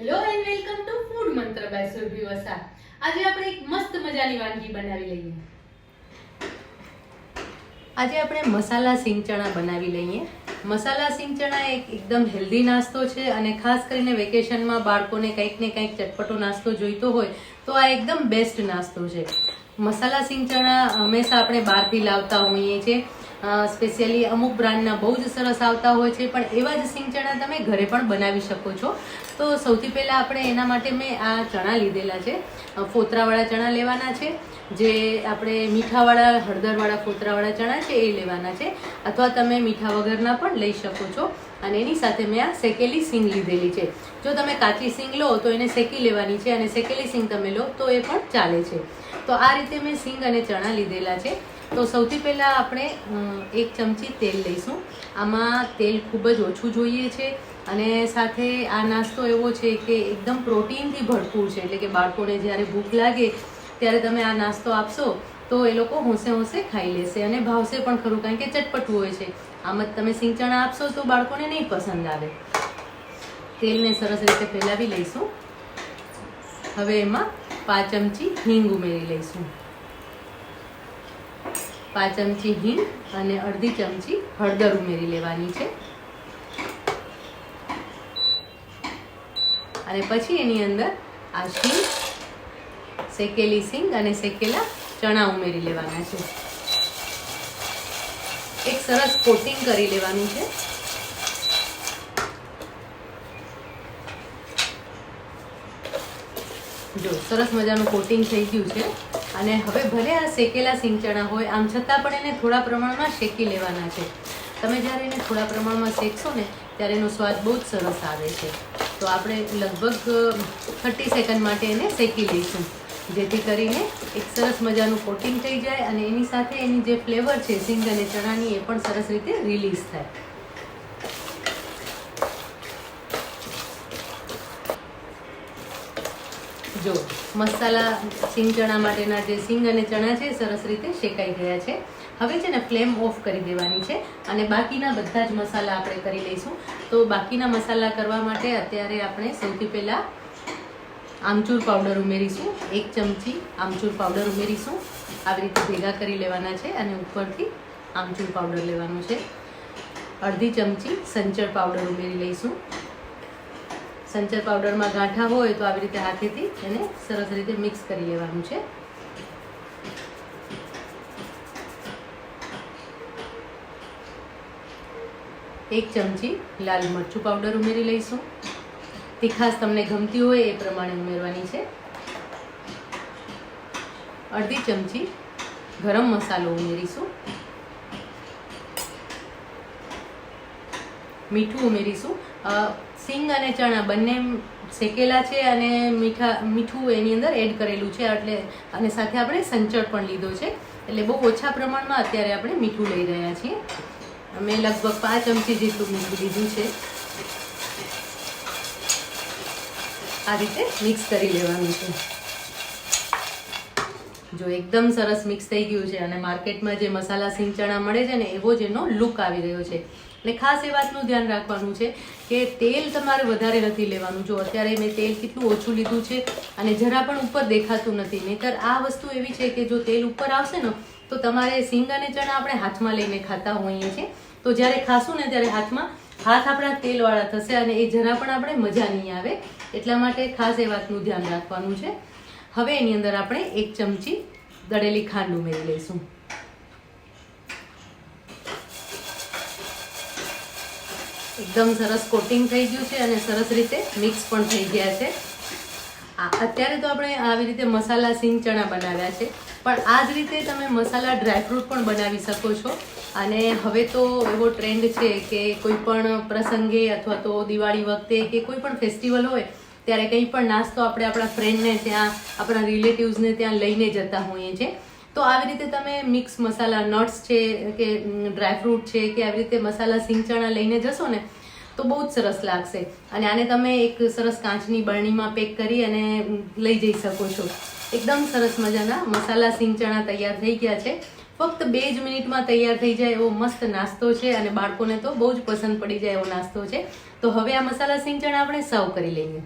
Hello and welcome to food Mantra by Surbhi Vasa આજે આપણે એક મસ્ત મજાની વાનગી બનાવી લઈએ. આજે આપણે મસાલા સિંગ ચણા બનાવી લઈએ. મસાલા સિંગ ચણા એક એકદમ હેલ્ધી નાસ્તો છે અને ખાસ કરીને વેકેશનમાં બાળકોને કંઈક ને કંઈક ચટપટો નાસ્તો જોઈતો હોય તો આ એકદમ બેસ્ટ નાસ્તો છે. મસાલા સિંગ ચણા હંમેશા આપણે બહારથી લાવતા હોઈએ છીએ. સ્પેશિયલી અમુક બ્રાન્ડના બહુ જ સરસ આવતા હોય છે, પણ એવા જ સિંગ ચણા તમે ઘરે પણ બનાવી શકો છો. તો સૌથી પહેલાં આપણે એના માટે મેં આ ચણા લીધેલા છે. ફોતરાવાળા ચણા લેવાના છે. જે આપણે મીઠાવાળા, હળદરવાળા, ફોતરાવાળા ચણા છે એ લેવાના છે. અથવા તમે મીઠા વગરના પણ લઈ શકો છો. અને એની સાથે મેં આ શેકેલી સિંગ લીધેલી છે. જો તમે કાચી સિંગ લો તો એને શેકી લેવાની છે અને શેકેલી સિંગ તમે લો તો એ પણ ચાલે છે. તો આ રીતે મેં સિંગ અને ચણા લીધેલા છે. તો સૌથી પહેલાં આપણે એક ચમચી તેલ લઈશું. આમાં તેલ ખૂબ જ ઓછું જોઈએ છે અને સાથે આ નાસ્તો એવો છે કે એકદમ પ્રોટીનથી ભરપૂર છે. એટલે કે બાળકોને જ્યારે ભૂખ લાગે ત્યારે તમે આ નાસ્તો આપશો, તો એ લોકો હોંશે હોંશે ખાઈ લેશે અને ભાવશે પણ ખરું, કારણ કે ચટપટું હોય છે. આમ તમે સિંગચણા આપશો તો બાળકોને નહીં પસંદ આવે. તેલને સરસ રીતે ફેલાવી લઈશું. હવે એમાં પાંચ ચમચી હિંગ ઉમેરી લઈશું. પાંચ ચમચી હિંગ અને અડધી ચમચી હળદર ઉમેરી લેવાની છે. અને પછી એની અંદર આ શીંગ શેકેલી સિંગ અને શેકેલા ચણા ઉમેરી લેવાના છે. એક સરસ કોટિંગ કરી લેવાનું છે. જો, સરસ મજાનું કોટિંગ થઈ ગયું છે. અને હવે ભલે આ શેકેલા સિંગ ચણા હોય, આમ છતાં પણ એને થોડા પ્રમાણમાં શેકી લેવાના છે. તમે જ્યારે એને થોડા પ્રમાણમાં શેકશો ને, ત્યારે એનો સ્વાદ બહુ જ સરસ આવે છે. તો આપણે લગભગ થર્ટી સેકન્ડ માટે એને શેકી લઈશું. જેથી કરીને એક સરસ મજાનું કોટિંગ થઈ જાય અને એની સાથે એની જે ફ્લેવર છે સિંગ અને ચણાની, એ પણ સરસ રીતે રિલીઝ થાય. જો, મસાલા સિંગ ચણા માટેના જે સિંગ અને ચણા છે સરસ રીતે શેકાઈ ગયા છે. હવે છે ને, ફ્લેમ ઓફ કરી દેવાની છે અને બાકીના બધા જ મસાલા આપણે કરી લઈશું. તો બાકીના મસાલા કરવા માટે અત્યારે આપણે સૌથી પહેલાં આમચૂર પાવડર ઉમેરીશું. એક ચમચી આમચૂર પાવડર ઉમેરીશું. આવી રીતે ભેગા કરી લેવાના છે અને ઉપરથી આમચૂર પાવડર લેવાનું છે. અડધી ચમચી સંચર પાવડર ઉમેરી લઈશું. સંચર પાવડરમાં ગાંઠા હોય તો આવી રીતે હાથેથી એને સરસ રીતે મિક્સ કરી લેવાનું છે. એક ચમચી લાલ મરચું પાવડર ઉમેરી લઈશું. તીખાશ તમને ગમતી હોય એ પ્રમાણે ઉમેરવાની છે. અડધી ચમચી ગરમ મસાલો ઉમેરીશું. મીઠું ઉમેરીશું. સિંગ અને ચણા બંને શેકેલા છે અને મીઠા, મીઠું એની અંદર એડ કરેલું છે એટલે, અને સાથે આપણે સંચળ પણ લીધો છે. એટલે બહુ ઓછા પ્રમાણમાં અત્યારે આપણે મીઠું લઈ રહ્યા છીએ. મેં લગભગ પાંચ ચમચી જેટલું મીઠું લીધું છે. આ રીતે મિક્સ કરી લેવાનું છે. જો એકદમ સરસ મિક્સ થઈ ગયું છે અને માર્કેટમાં જે મસાલા સિંગ ચણા મળે છે ને, એવો જ એનો લુક આવી રહ્યો છે. એટલે ખાસ એ વાતનું ધ્યાન રાખવાનું છે કે તેલ તમારે વધારે નથી લેવાનું. જો અત્યારે મેં તેલ કેટલું ઓછું લીધું છે અને જરા પણ ઉપર દેખાતું નથી, નહીતર આ વસ્તુ એવી છે કે જો તેલ ઉપર આવશે ને, તો તમારે સિંગ અને ચણા આપણે હાથમાં લઈને ખાતા હોઈએ છીએ. તો જ્યારે ખાશું ને ત્યારે હાથમાં હાથ આપણા તેલવાળા થશે અને એ જરા પણ આપણે મજા નહીં આવે, એટલા માટે ખાસ એ વાતનું ધ્યાન રાખવાનું છે. હવે એની અંદર આપણે એક ચમચી દળેલી ખાંડ ઉમેરી લઈશું. એકદમ સરસ કોટિંગ થઈ ગયું છે અને સરસ રીતે મિક્સ પણ થઈ ગયા છે. અત્યારે તો આપણે આવી રીતે મસાલા સિંગ ચણા બનાવ્યા છે. પણ આ જ રીતે તમે મસાલા ડ્રાયફ્રૂટ પણ બનાવી શકો છો. અને હવે તો એવો ટ્રેન્ડ છે કે કોઈ પણ પ્રસંગે અથવા તો દિવાળી વખતે કે કોઈ પણ ફેસ્ટિવલ હોય, ત્યારે કંઈ પણ નાસ્તો આપણે આપણા ફ્રેન્ડને ત્યાં, આપણા રિલેટિવ્સને ત્યાં લઈને જતા હોઈએ છીએ. તો આવી રીતે તમે મિક્સ મસાલા નટ્સ છે કે ડ્રાયફ્રૂટ છે કે આવી રીતે મસાલા સિંગ લઈને જશો ને તો બહુ જ સરસ લાગશે. અને આને તમે એક સરસ કાચની બરણીમાં પેક કરી અને લઈ જઈ શકો છો. એકદમ સરસ મજાના મસાલા સિંચણા તૈયાર થઈ ગયા છે. ફક્ત બે જ મિનિટમાં તૈયાર થઈ જાય એવો મસ્ત નાસ્તો છે અને બાળકોને તો બહુ જ પસંદ પડી જાય એવો નાસ્તો છે. તો હવે આ મસાલા સિંચણા આપણે સર્વ કરી લઈએ.